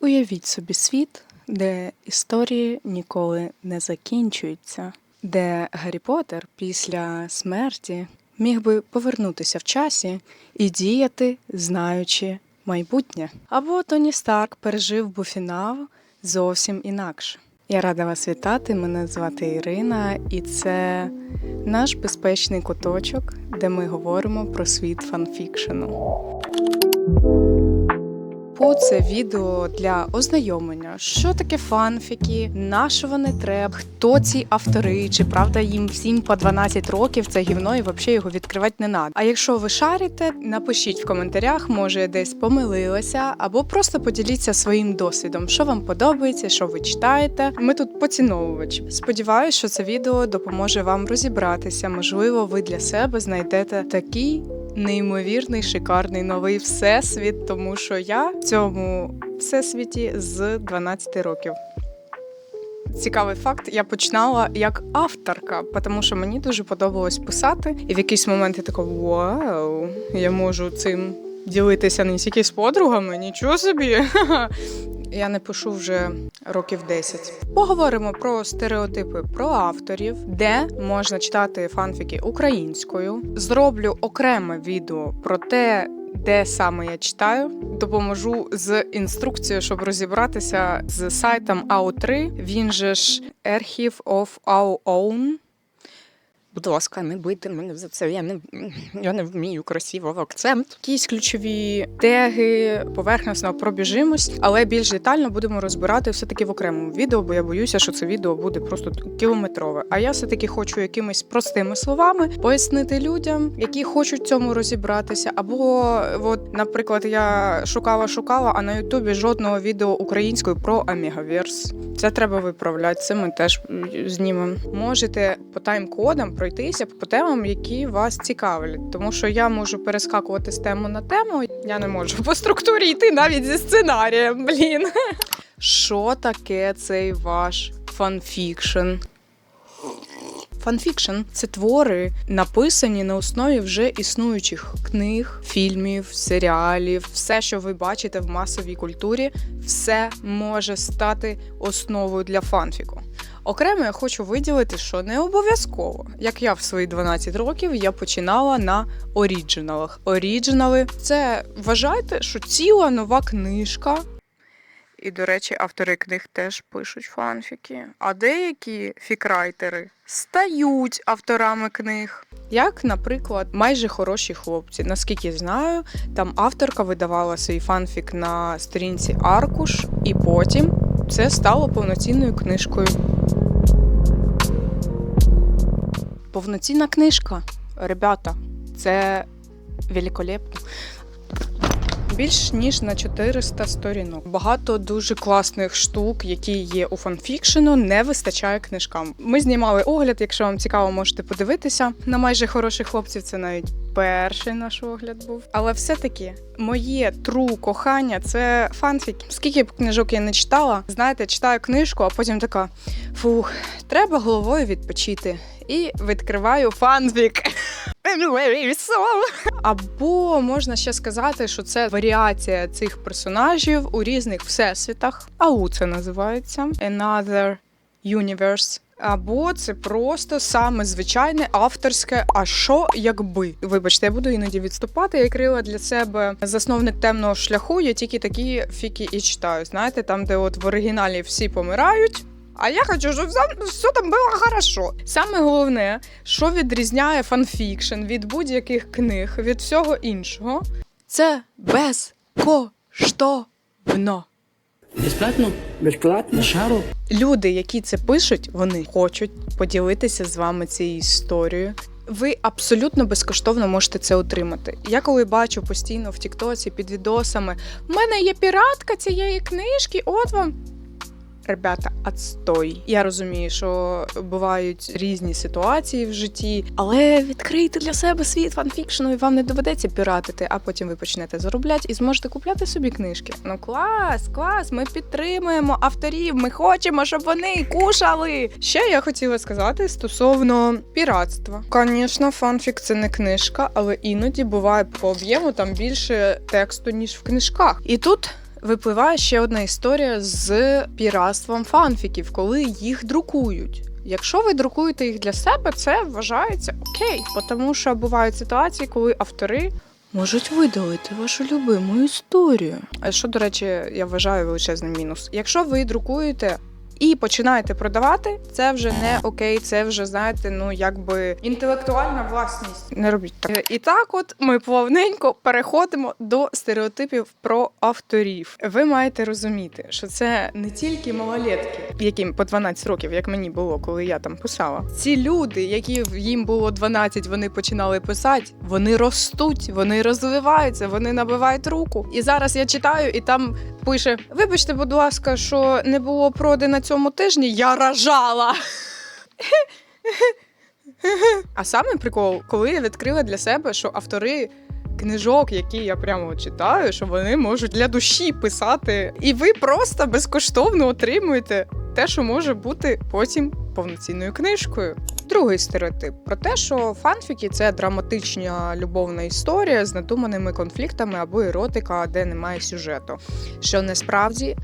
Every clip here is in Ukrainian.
Уявіть собі світ, де історії ніколи не закінчуються, де Гаррі Поттер після смерті міг би повернутися в часі і діяти, знаючи майбутнє. Або Тоні Старк пережив би фінал зовсім інакше. Я рада вас вітати. Мене звати Ірина, і це наш безпечний куточок, де ми говоримо про світ фанфікшену. Пу це відео для ознайомлення, що таке фанфіки, на що вони треба, хто ці автори, чи правда їм всім по 12 років це гівно і взагалі його відкривати не надо. А якщо ви шарите, напишіть в коментарях, може я десь помилилася, або просто поділіться своїм досвідом, що вам подобається, що ви читаєте. Ми тут поціновувачі. Сподіваюсь, що це відео допоможе вам розібратися. Можливо, ви для себе знайдете такий неймовірний, шикарний новий всесвіт, тому що я в цьому всесвіті з 12 років. Цікавий факт, я починала як авторка, тому що мені дуже подобалось писати, і в якийсь момент я така вау, я можу цим ділитися не тільки з подругами, нічого собі. Я не пишу вже років 10. Поговоримо про стереотипи про авторів, де можна читати фанфіки українською. Зроблю окреме відео про те, де саме я читаю. Допоможу з інструкцією, щоб розібратися з сайтом AO3. Він же ж Archive of Our Own. Будь ласка, не бийте мене за це. Я не, я не вмію красивого акцент. Якісь ключові теги, поверхносно пробіжимось, але більш детально будемо розбирати все-таки в окремому відео, бо я боюся, що це відео буде просто кілометрове. А я все-таки хочу якимись простими словами пояснити людям, які хочуть в цьому розібратися. Або, от, наприклад, я шукала, шукала, а на Ютубі жодного відео українською про Амігаверс. Це треба виправляти. Це ми теж знімемо. Можете по тайм-кодам пройтися по темам, які вас цікавлять, тому що я можу перескакувати з тему на тему. Я не можу по структурі йти навіть зі сценарієм. Блін. Що таке цей ваш фанфікшн? Фанфікшн це твори, написані на основі вже існуючих книг, фільмів, серіалів. Все, що ви бачите в масовій культурі, все може стати основою для фанфіку. Окремо я хочу виділити, що не обов'язково, як я в свої 12 років, я починала на оріджиналах. Оріджинали це вважайте, що ціла нова книжка. І, до речі, автори книг теж пишуть фанфіки. А деякі фікрайтери стають авторами книг. Як, наприклад, майже хороші хлопці. Наскільки знаю, там авторка видавала свій фанфік на сторінці Аркуш, і потім це стало повноцінною книжкою. Повноцінна книжка. Ребята, це великолепно. Більш ніж на 400 сторінок. Багато дуже класних штук, які є у фанфікшену, не вистачає книжкам. Ми знімали огляд, якщо вам цікаво, можете подивитися. На майже хороших хлопців це навіть перший наш огляд був. Але все-таки моє тру кохання це фанфіки. Скільки б книжок я не читала, знаєте, читаю книжку, а потім така: фух, треба головою відпочити. І відкриваю фанфік. Або можна ще сказати, що це варіація цих персонажів у різних всесвітах. АУ це називається Another Universe. Або це просто саме звичайне авторське. А що якби? Вибачте, я буду іноді відступати. Я крила для себе засновник темного шляху. Я тільки такі фіки і читаю. Знаєте, там, де от в оригіналі всі помирають. А я хочу, щоб все, все там було хорошо. Саме головне, що відрізняє фанфікшн від будь-яких книг, від всього іншого, це безкоштовно. Безплатно? Безплатно? Шару? Люди, які це пишуть, вони хочуть поділитися з вами цією історією. Ви абсолютно безкоштовно можете це отримати. Я коли бачу постійно в Тіктоці під відосами, в мене є піратка цієї книжки, от вам. Ребята, отстой. Я розумію, що бувають різні ситуації в житті, але відкрийте для себе світ фанфікшену, і вам не доведеться піратити, а потім ви почнете заробляти і зможете купляти собі книжки. Ну клас, клас, ми підтримуємо авторів. Ми хочемо, щоб вони кушали. Ще я хотіла сказати стосовно піратства. Звісно, фанфік це не книжка, але іноді буває по об'єму там більше тексту, ніж в книжках. І тут випливає ще одна історія з піратством фанфіків, коли їх друкують. Якщо ви друкуєте їх для себе, це вважається окей, тому що бувають ситуації, коли автори можуть видалити вашу любиму історію. А що, до речі, я вважаю величезним мінус. Якщо ви друкуєте. І починаєте продавати, це вже не окей, це вже знаєте, ну якби інтелектуальна власність. Не робіть так. І так, от ми плавненько переходимо до стереотипів про авторів. Ви маєте розуміти, що це не тільки малолетки, яким по 12 років, як мені було, коли я там писала. Ці люди, які їм було 12, вони починали писати, вони ростуть, вони розвиваються, вони набивають руку. І зараз я читаю, і там пише: Вибачте, будь ласка, що не було проди на цьому тижні. Я ражала. А саме прикол, коли я відкрила для себе, що автори. Книжок, які я прямо читаю, що вони можуть для душі писати, і ви просто безкоштовно отримуєте те, що може бути потім повноцінною книжкою. Другий стереотип про те, що фанфіки це драматична любовна історія з надуманими конфліктами або еротика, де немає сюжету. Що насправді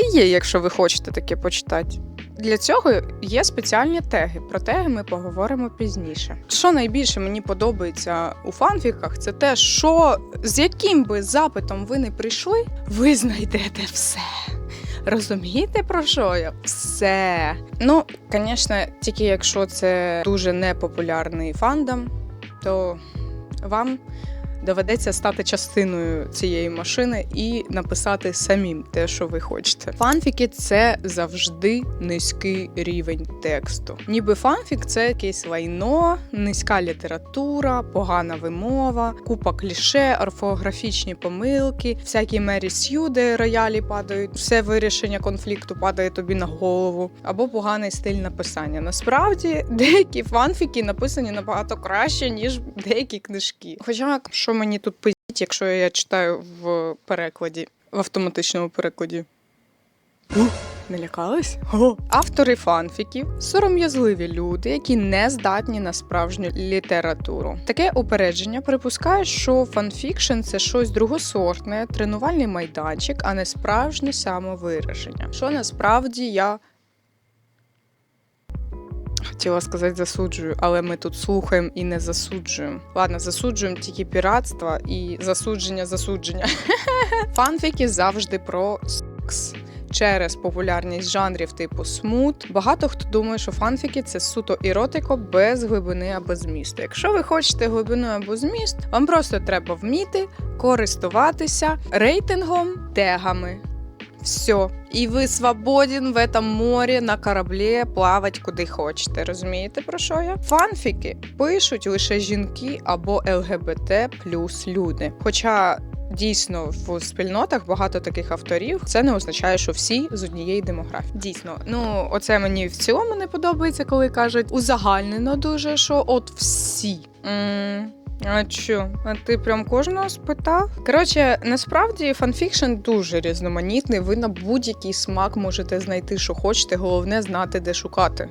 є, якщо ви хочете таке почитати. Для цього є спеціальні теги. Про теги ми поговоримо пізніше. Що найбільше мені подобається у фанфіках, це те, що з яким би запитом ви не прийшли, ви знайдете все. Розумієте про що я? Все. Ну, звісно, тільки якщо це дуже непопулярний фандом, то вам доведеться стати частиною цієї машини і написати самим те, що ви хочете. Фанфіки це завжди низький рівень тексту. Ніби фанфік це якесь лайно, низька література, погана вимова, купа кліше, орфографічні помилки, всякі Мері Сью, де роялі падають, все вирішення конфлікту падає тобі на голову, або поганий стиль написання. Насправді деякі фанфіки написані набагато краще, ніж деякі книжки. Хоча що мені тут пиздіть, якщо я читаю в перекладі, в автоматичному перекладі. Не лякались? О. Автори фанфіків сором'язливі люди, які не здатні на справжню літературу. Таке упередження припускає, що фанфікшн це щось другосортне, тренувальний майданчик, а не справжнє самовираження. Що насправді я Хотіла сказати засуджую, але ми тут слухаємо і не засуджуємо. Ладно, засуджуємо тільки піратство і засудження засудження. Фанфіки завжди про секс. Через популярність жанрів типу смут, багато хто думає, що фанфіки це суто еротико без глибини або змісту. Якщо ви хочете глибину або зміст, вам просто треба вміти користуватися рейтингом, тегами. Все. І ви свободен в этом морі на кораблі плавати куди хочете. Розумієте про що я? Фанфіки пишуть лише жінки або ЛГБТ плюс люди. Хоча дійсно в спільнотах багато таких авторів, це не означає, що всі з однієї демографії. Дійсно, ну оце мені в цілому не подобається, коли кажуть узагальнено дуже, що от всі. м а що? А ти прям кожного спитав? Коротше, насправді фанфікшн дуже різноманітний. Ви на будь-який смак можете знайти, що хочете. Головне знати, де шукати.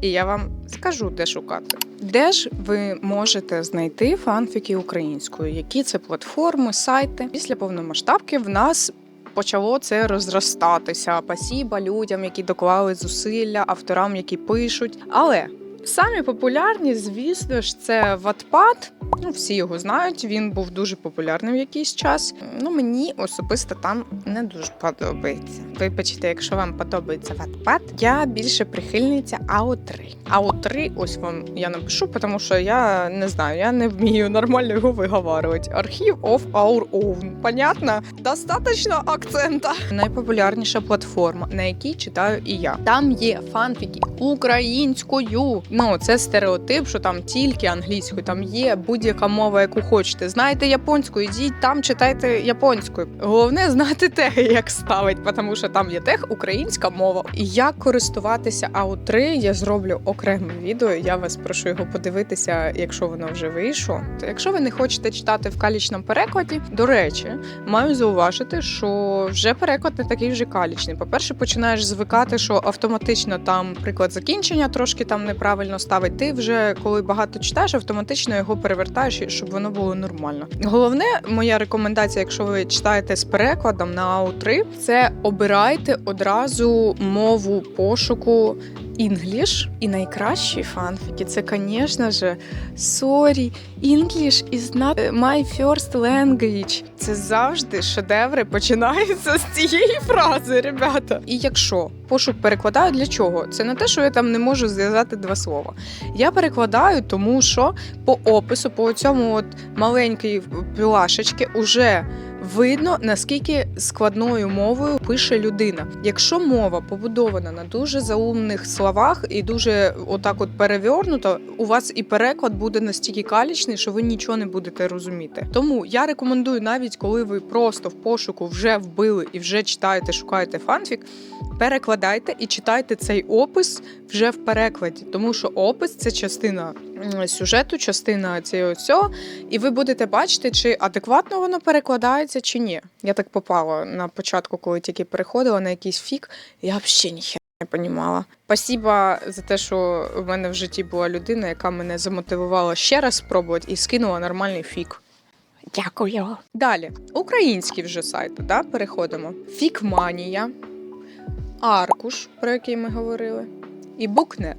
І я вам скажу, де шукати. Де ж ви можете знайти фанфіки українською? Які це платформи, сайти? Після повномасштабки в нас. Почало це розростатися. Пасіба людям, які доклали зусилля, авторам, які пишуть. Але Самі популярні, звісно ж, це Ватпад. Ну, всі його знають. Він був дуже популярним якийсь час. Ну, мені особисто там не дуже подобається. Вибачте, якщо вам подобається Ватпад, я більше прихильниця АО3. АО3, ось вам я напишу, тому що я не знаю, я не вмію нормально його виговарювати. Архів of our own. Понятно? Достаточно акцента. Найпопулярніша платформа, на якій читаю і я. Там є фанфіки українською. Ну, це стереотип, що там тільки англійською, там є будь-яка мова, яку хочете. Знаєте японську, ідіть там читайте японською. Головне знати теги, як ставить, тому що там є тег українська мова. І як користуватися АУ3, я зроблю окреме відео. Я вас прошу його подивитися, якщо воно вже вийшло. То якщо ви не хочете читати в калічному перекладі, до речі, маю зауважити, що вже переклад не такий вже калічний. По-перше, починаєш звикати, що автоматично там приклад закінчення трошки там неправильно правильно ставить. Ти вже коли багато читаєш, автоматично його перевертаєш, щоб воно було нормально. Головне, моя рекомендація, якщо ви читаєте з перекладом на АУ3, це обирайте одразу мову пошуку English. І найкращі фанфіки це, звісно ж, sorry, English is not my first language. Це завжди шедеври починаються з цієї фрази, ребята. І якщо пошук перекладаю для чого? Це не те, що я там не можу зв'язати два слова. Я перекладаю, тому що по опису, по цьому от маленькій плашечки, уже видно наскільки складною мовою пише людина. Якщо мова побудована на дуже заумних словах і дуже отак от перевернуто, у вас і переклад буде настільки калічний, що ви нічого не будете розуміти. Тому я рекомендую, навіть коли ви просто в пошуку вже вбили і вже читаєте, шукаєте фанфік, перекладайте і читайте цей опис вже в перекладі, тому що опис це частина сюжету, частина цього всього, і ви будете бачити, чи адекватно воно перекладається, чи ні. Я так попала на початку, коли тільки переходила на якийсь фік, я взагалі ніхера не понімала. Спасіба за те, що в мене в житті була людина, яка мене замотивувала ще раз спробувати і скинула нормальний фік. Дякую. Далі, українські вже сайти, да, переходимо. Фікманія, Аркуш, про який ми говорили, і Букнет.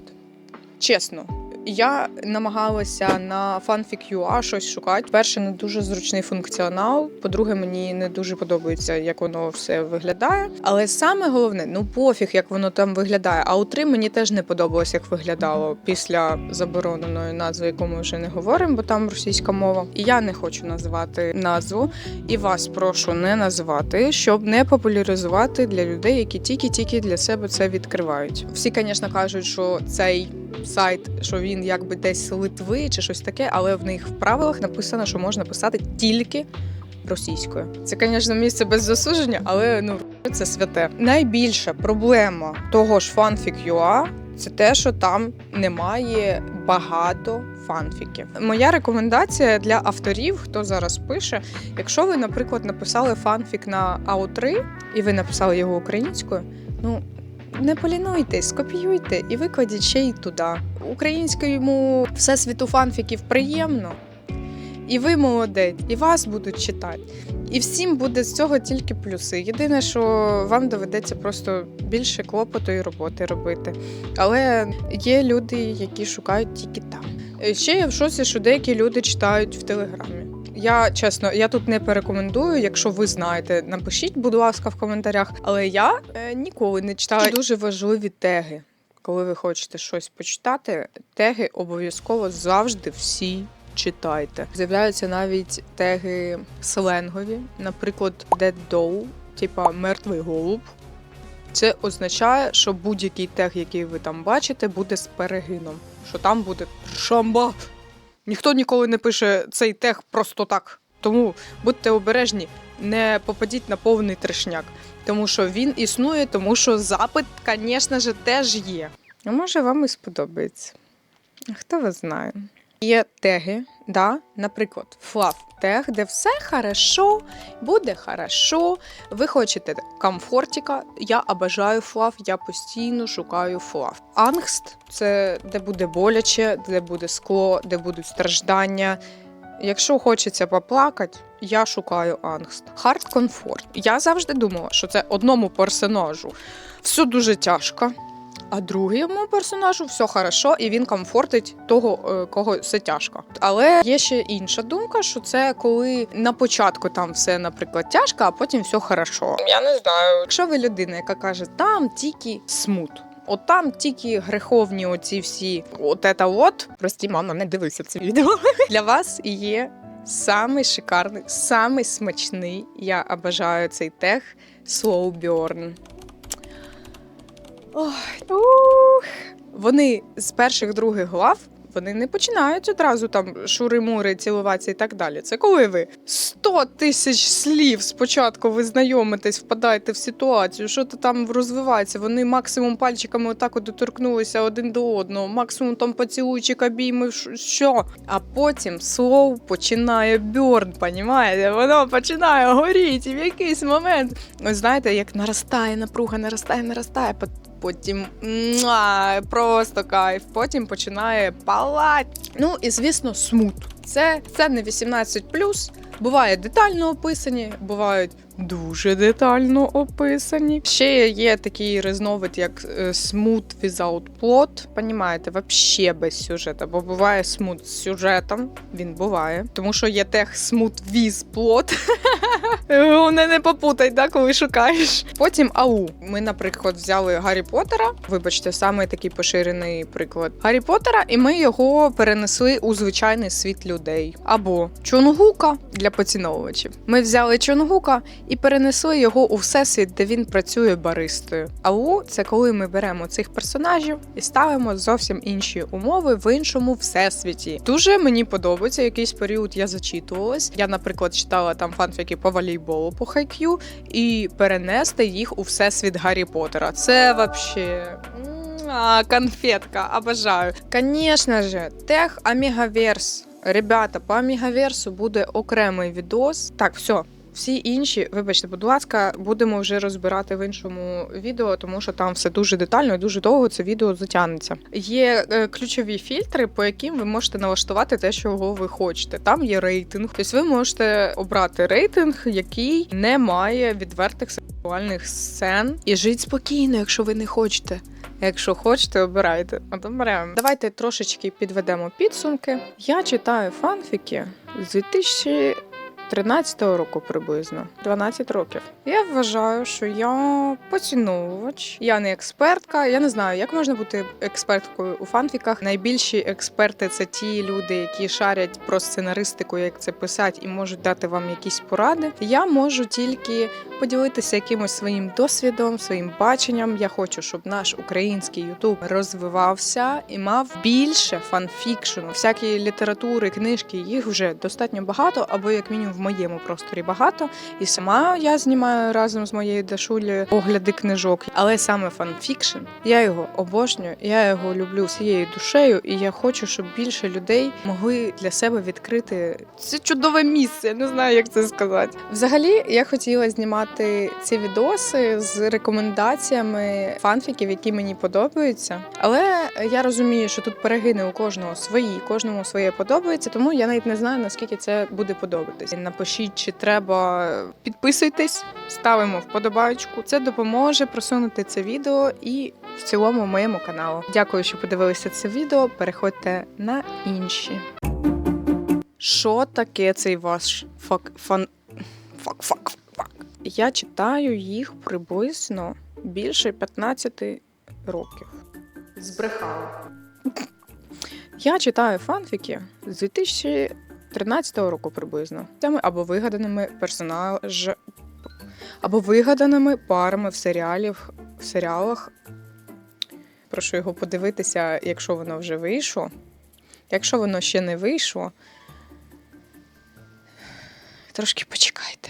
Чесно, я намагалася на fanfic.ua щось шукати. Перше, не дуже зручний функціонал. По-друге, мені не дуже подобається, як воно все виглядає. Але саме головне, ну пофіг, як воно там виглядає. А у 3 мені теж не подобалось, як виглядало після забороненої назви, яку ми вже не говоримо, бо там російська мова. І я не хочу називати назву, і вас прошу не називати, щоб не популяризувати для людей, які тільки-тільки для себе це відкривають. Всі, звісно, кажуть, що цей сайт, що він якби десь Литви чи щось таке, але в них в правилах написано, що можна писати тільки російською. Це, звісно, місце без засудження, але ну це святе. Найбільша проблема того ж fanfic.ua це те, що там немає багато фанфіків. Моя рекомендація для авторів, хто зараз пише, якщо ви, наприклад, написали фанфік на АУ3 і ви написали його українською, ну не полінуйтесь, скопіюйте і викладіть ще й туди. Українському всесвіту фанфіків приємно. І ви молодець, і вас будуть читати. І всім буде з цього тільки плюси. Єдине, що вам доведеться просто більше клопоту і роботи робити. Але є люди, які шукають тільки там. Ще я в шоці, що деякі люди читають в Телеграмі. Я чесно, я тут не порекомендую. Якщо ви знаєте, напишіть, будь ласка, в коментарях. Але я е, ніколи не читала дуже важливі теги. Коли ви хочете щось почитати, теги обов'язково завжди всі читайте. З'являються навіть теги сленгові, наприклад, dead doe, типа мертвий голуб. Це означає, що будь-який тег, який ви там бачите, буде з перегином. Що там буде шамба. Ніхто ніколи не пише цей тег просто так. Тому будьте обережні, не попадіть на повний трешняк. Тому що він існує, тому що запит, звісно ж, теж є. Може вам і сподобається. Хто вас знає? Є теги, да? наприклад, флав тег, де все хорошо, буде хорошо. Ви хочете комфортіка. Я обожаю флав, я постійно шукаю флав. Ангст це де буде боляче, де буде скло, де будуть страждання. Якщо хочеться поплакати, я шукаю ангст. Хард комфорт. Я завжди думала, що це одному персонажу все дуже тяжко. А другому персонажу все хорошо, і він комфортить того, е, кого все тяжко. Але є ще інша думка, що це коли на початку там все, наприклад, тяжко, а потім все хорошо. Я не знаю. Якщо ви людина, яка каже, там тільки смут. От там тільки греховні оці всі, от ета от Прості, мама, не дивися це відео. для вас є самий шикарний, самий смачний. Я обожаю цей тег Slow Burn. Ой, ух. Вони з перших других глав. Вони не починають одразу там шури-мури, цілуватися і так далі. Це коли ви 100 тисяч слів спочатку ви знайомитесь, впадаєте в ситуацію, що то там розвивається. Вони максимум пальчиками отак от доторкнулися один до одного, максимум там поцілуйчик, обійми, що. А потім слов починає бьорн, понімаєте? Воно починає горіти в якийсь момент. Ви знаєте, як наростає напруга, наростає, наростає. По- потім муа, просто кайф. Потім починає палати. Ну і звісно, смут. Це, це не 18 Буває детально описані, бувають дуже детально описані. Ще є такий різновид, як е, smooth without plot. Понімаєте, вообще без сюжету. Бо буває smooth з сюжетом. Він буває. Тому що є тех smooth with plot. Головне не попутай, да, коли шукаєш. Потім ау. Ми, наприклад, взяли Гаррі Поттера. Вибачте, саме такий поширений приклад Гаррі Поттера, і ми його перенесли у звичайний світ людей. Або Чонгука для поціновувачів. Ми взяли Чонгука і перенесли його у всесвіт, де він працює баристою. Ау це коли ми беремо цих персонажів і ставимо зовсім інші умови в іншому всесвіті. Дуже мені подобається. Якийсь період я зачитувалась. Я, наприклад, читала там фанфіки по волейболу по хайкю і перенести їх у всесвіт Гаррі Поттера. Це вообще. А, конфетка, обожаю. Конечно же, тех Амігаверс. Ребята, по Амігаверсу буде окремий відос. Так, все. Всі інші, вибачте, будь ласка, будемо вже розбирати в іншому відео, тому що там все дуже детально і дуже довго це відео затягнеться. Є е, ключові фільтри, по яким ви можете налаштувати те, чого ви хочете. Там є рейтинг. Тобто ви можете обрати рейтинг, який не має відвертих сексуальних сцен, і жити спокійно, якщо ви не хочете. Якщо хочете, обирайте. Оберемо. Давайте трошечки підведемо підсумки. Я читаю фанфіки з 2013 року приблизно 12 років. Я вважаю, що я поціновувач, я не експертка. Я не знаю, як можна бути експерткою у фанфіках. Найбільші експерти це ті люди, які шарять про сценаристику, як це писати, і можуть дати вам якісь поради. Я можу тільки поділитися якимось своїм досвідом, своїм баченням. Я хочу, щоб наш український Ютуб розвивався і мав більше фанфікшену, всякі літератури, книжки. Їх вже достатньо багато, або як мінімум в моєму просторі багато. І сама я знімаю разом з моєю Дашулею огляди книжок. Але саме фанфікшн, я його обожнюю, я його люблю всією душею, і я хочу, щоб більше людей могли для себе відкрити це чудове місце. Я не знаю, як це сказати. Взагалі, я хотіла знімати ці відоси з рекомендаціями фанфіків, які мені подобаються. Але я розумію, що тут перегини у кожного свої, кожному своє подобається, тому я навіть не знаю наскільки це буде подобатись. Напишіть, чи треба підписуйтесь, ставимо вподобайку. Це допоможе просунути це відео і в цілому моєму каналу. Дякую, що подивилися це відео. Переходьте на інші. Що таке цей ваш фак фан фак фак? Я читаю їх приблизно більше 15 років. Збрехала. Я читаю фанфіки з 2013 року приблизно. Теми або вигаданими персонаж... або вигаданими парами в серіалів, в серіалах. Прошу його подивитися, якщо воно вже вийшло. Якщо воно ще не вийшло, трошки почекайте.